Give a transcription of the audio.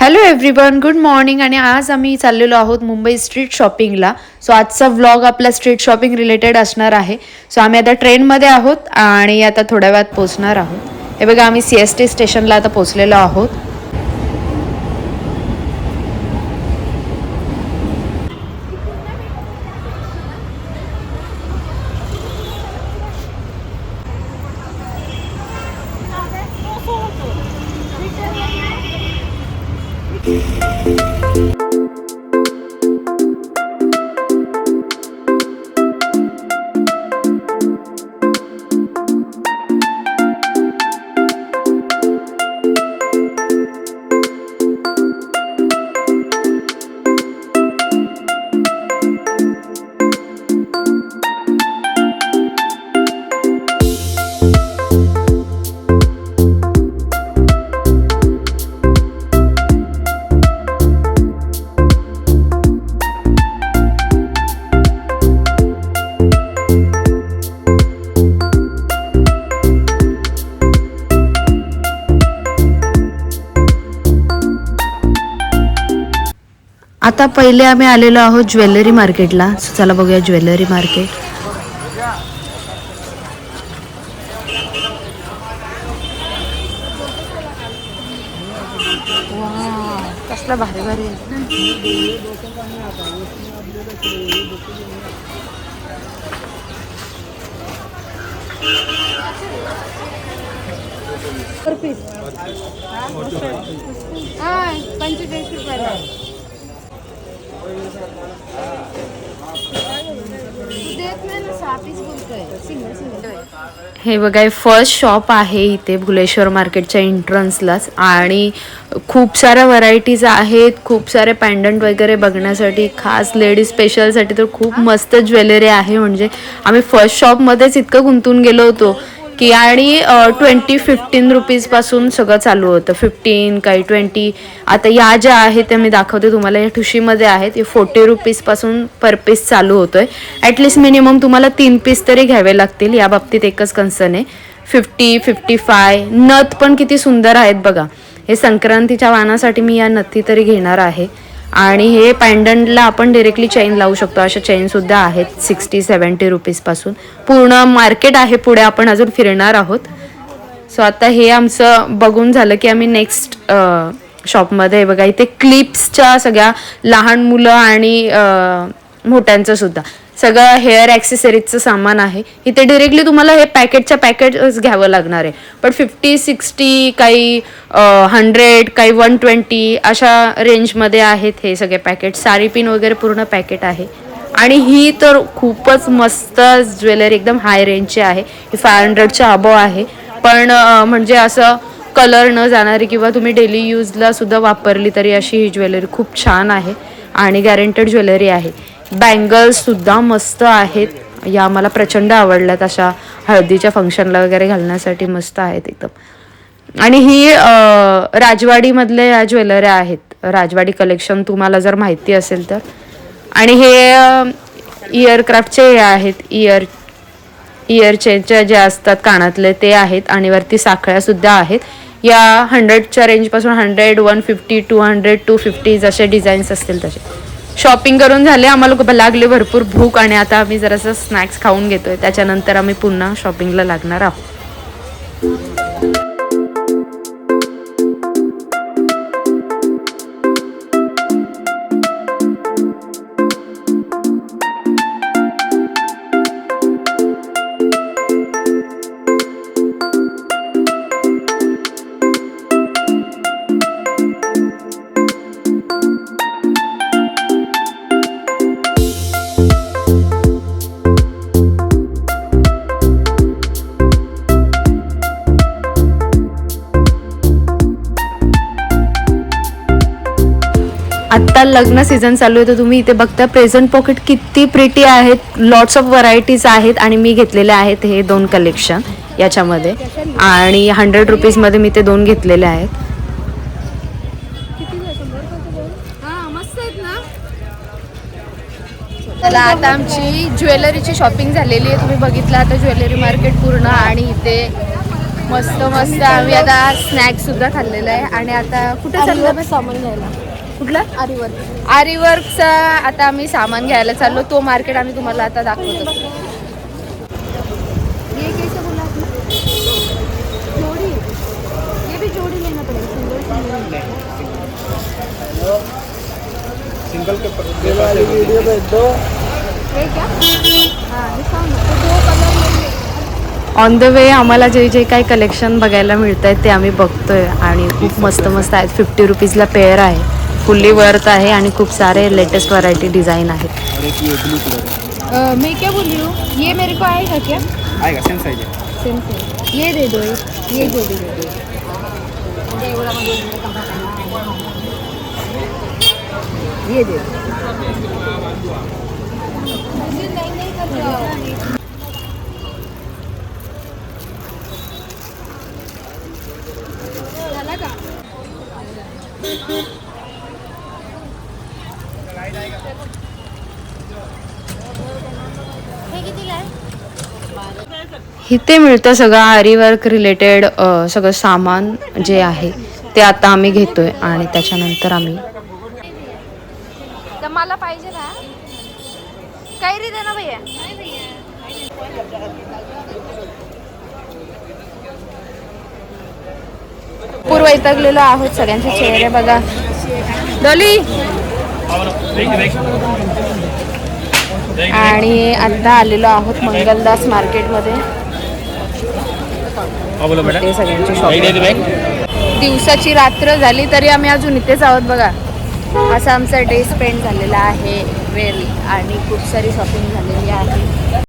Hello everyone good morning आणि आज आम्ही चाललेलो आहोत मुंबई स्ट्रीट शॉपिंगला सो आजचा व्लॉग आपला स्ट्रीट शॉपिंग रिलेटेड असणार आहे. सो आम्ही आता ट्रेनमध्ये आहोत आणि आता थोड्या वेळात पोचणार आहोत. हे बघा आम्ही सी एस टी स्टेशनला आता पोचलेलो आहोत. आता पहिले आम्ही आलेलो आहोत ज्वेलरी मार्केटला. चला बघूया ज्वेलरी मार्केट. कसला भारी भारी पंचेचाळीस रुपयाला हे बघा फर्स्ट शॉप आहे इथे भुलेश्वर मार्केटच्या एंट्रन्सलाच आणि खूप साऱ्या व्हरायटीज आहेत खूप सारे पॅन्डंट वगैरे बघण्यासाठी खास लेडीज स्पेशलसाठी तर खूप मस्त ज्वेलरी आहे. म्हणजे आम्ही फर्स्ट शॉपमध्येच इतकं गुंतून गेलो होतो. की आणि ट्वेंटी फिफ्टीन रुपीजपासून सगळं चालू होतं. फिफ्टीन काही ट्वेंटी आता या ज्या आहेत त्या मी दाखवते तुम्हाला या ठुशीमध्ये आहेत. हे फोर्टी रुपीजपासून पर पीस चालू होतोय. ॲटलिस्ट मिनिमम तुम्हाला तीन पीस तरी घ्यावे लागतील. या बाबतीत एकच कन्सर्न आहे. फिफ्टी फिफ्टी फाय नथ पण किती सुंदर आहेत बघा. हे संक्रांतीच्या वाणासाठी मी या नथी तरी घेणार आहे. आणि हे पॅन्डंटला आपण डिरेक्टली चेन लावू शकतो. अशा चैनसुद्धा आहेत सिक्स्टी सेवन्टी रुपीजपासून पूर्ण मार्केट आहे पुढे आपण अजून फिरणार आहोत. सो आता हे आमचं बघून झालं की आम्ही नेक्स्ट शॉपमध्ये बघा इथे क्लिप्सच्या सगळ्या लहान मुलं आणि मोठ्यांचं सुद्धा. सगळं हेअर ॲक्सेसरीजचं सामान आहे. इथे डिरेक्टली तुम्हाला हे पॅकेटच्या पॅकेटच घ्यावं लागणार आहे. पण फिफ्टी सिक्स्टी काही हंड्रेड काही वन ट्वेंटी अशा रेंजमध्ये आहेत हे सगळे पॅकेट सारी पिन वगैरे पूर्ण पॅकेट आहे. आणि ही तर खूपच मस्त ज्वेलरी एकदम हाय रेंजची आहे. ही फाय हंड्रेडच्या अबो आहे. पण म्हणजे असं कलर न जाणारी किंवा तुम्ही डेली यूजला सुद्धा वापरली तरी अशी ही ज्वेलरी खूप छान आहे. आणि गॅरंटेड ज्वेलरी आहे. बँगल्ससुद्धा मस्त आहेत. या मला प्रचंड आवडल्यात अशा हळदीच्या फंक्शनला वगैरे घालण्यासाठी मस्त आहेत एकदम. आणि ही राजवाडीमधल्या राजवाडीमधले या ज्वेलऱ्या आहेत. राजवाडी कलेक्शन तुम्हाला जर माहिती असेल तर. आणि हे इयरक्राफ्टचे हे आहेत. इयर इयरचेच्या जे असतात कानातले ते आहेत आणि वरती साखळ्यासुद्धा आहेत. या हंड्रेडच्या रेंजपासून hundred one fifty two hundred two fifty जसे डिझाईन्स असतील तसे. शॉपिंग करून झाले. आम्हाला खूप लागले भरपूर भूक आणि आता आम्ही जरासं स्नॅक्स खाऊन घेतोय. त्याच्यानंतर आम्ही पुन्हा शॉपिंगला लागणार आहोत. आत्ता लग्न सीझन चालू आहे तर तुम्ही इथे बघता प्रेझेंट पॉकेट किती प्रिटी आहेत लॉट्स ऑफ व्हरायटीज आहेत आणि मी घेतलेले आहेत हे दोन कलेक्शन याच्यामध्ये. आणि हंड्रेड रुपीजमध्ये मी ते दोन घेतलेले आहेत. हा मस्त आहेत ना चला आता आमची ज्वेलरीची शॉपिंग झालेली आहे. तुम्ही बघितलं आता ज्वेलरी मार्केट पूर्ण आणि इथे मस्त मस्त आम्ही आता स्नॅक्स सुद्धा खाल्लेलं आहे. आणि आता कुठे चाललो? सामान घ्यायला. कुठलं? आरीवर्क आरीवर्कचा आता आम्ही सामान घ्यायला चाललो. तो मार्केट आम्ही तुम्हाला आता दाखवतो. ये कैसे बोला आपने जोड़ी. ये भी जोड़ी लेना पड़ेगा सिंगल भेज दो ये क्या? हाँ दिखाओ ना तो दो कलर लेंगे ऑन द वे आम्हाला जे जे काही कलेक्शन बघायला मिळत आहेत ते आम्ही बघतोय. आणि खूप मस्त मस्त आहेत. फिफ्टी रुपीजला पेअर आहे. फुल्ली वर्थ आहे आणि खूप सारे लेटेस्ट व्हरायटी डिझाईन आहेत. और एक ये ब्लू कलर है अ, मैं क्या बोल रही हूँ? ये मेरे को आएगा क्या? आएगा सेम साइज है. सेम सेम ये दे दो एक ये जोड़ी दे दो। ये दे दो कितीला आहे इथे मिळतं सगळं आरीवर्क रिलेटेड सगळं सामान जे आहे ते आता आम्ही घेतोय आणि त्याच्यानंतर आम्ही तर मला पाहिजे ना. कैरी दे ना भैया? पूर्व वैतागलेलो आहोत सगळ्यांचे चेहरे बघा. डोली! आणि आता आलेलो आहोत मंगलदास मार्केटमध्ये बोलो ते सगळ्यांची शॉपिंग दिवसाची रात्र झाली तरी आम्ही अजून इथेच आहोत बघा. असा आमचा डे स्पेंड झालेला आहे वेल. आणि खूप सारी शॉपिंग झालेली आहे.